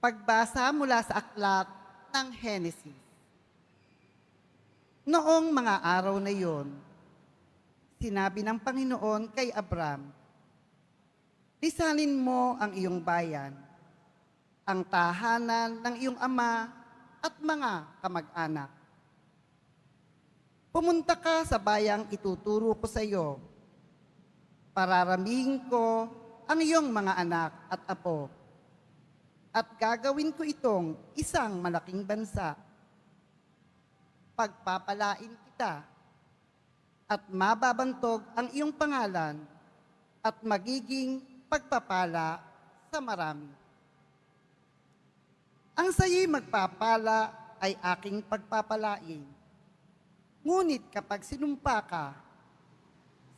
Pagbasa mula sa aklat ng Henesis. Noong mga araw na iyon, sinabi ng Panginoon kay Abram, Lisanin mo ang iyong bayan, ang tahanan ng iyong ama at mga kamag-anak. Pumunta ka sa bayang ituturo ko sa iyo. Pararamihin ko ang iyong mga anak at apo. At gagawin ko itong isang malaking bansa. Pagpapalain kita at mababantog ang iyong pangalan at magiging pagpapala sa marami. Ang sayi magpapala ay aking pagpapalain. Ngunit kapag sinumpa ka,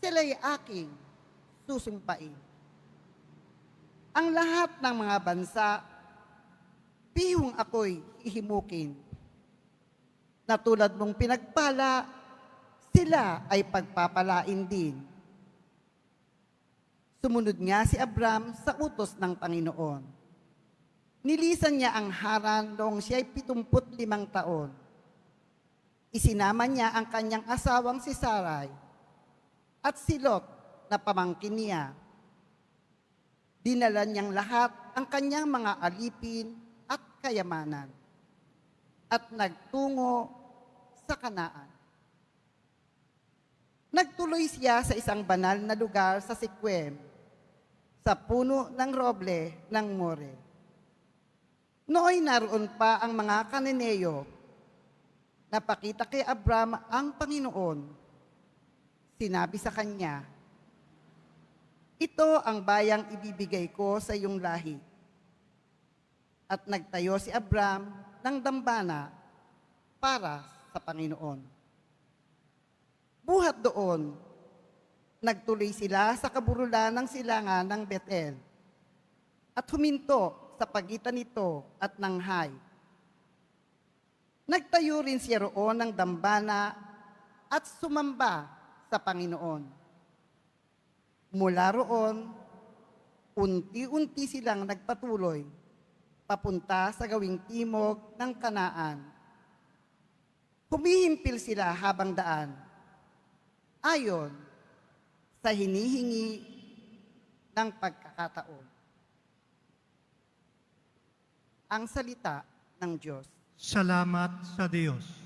sila'y aking susumpain. Ang lahat ng mga bansa, pihong ako'y ihimukin. Na tulad mong pinagpala, sila ay pagpapalain din. Sumunod nga si Abram sa utos ng Panginoon. Nilisan niya ang Haran noong siya'y 75 taon. Isinama niya ang kanyang asawang si Sarai at si Lot na pamangkin niya. Dinala niyang lahat ang kanyang mga alipin at kayamanan at nagtungo sa Kanaan. Nagtuloy siya sa isang banal na lugar sa Siquem, sa puno ng roble ng More. Nooy naroon pa ang mga kaneneyo. Napakita kay Abram ang Panginoon. Sinabi sa kanya, Ito ang bayang ibibigay ko sa iyong lahi. At nagtayo si Abram ng dambana para sa Panginoon. Buhat doon, nagtuloy sila sa kaburulan ng silangan ng Bethel at huminto sa pagitan nito at ng Hay. Nagtayo rin siya roon ng dambana at sumamba sa Panginoon. Mula roon, unti-unti silang nagpatuloy papunta sa gawing timog ng Kanaan. Humihimpil sila habang daan ayon sa hinihingi ng pagkakataon. Ang salita ng Diyos. Salamat sa Diyos.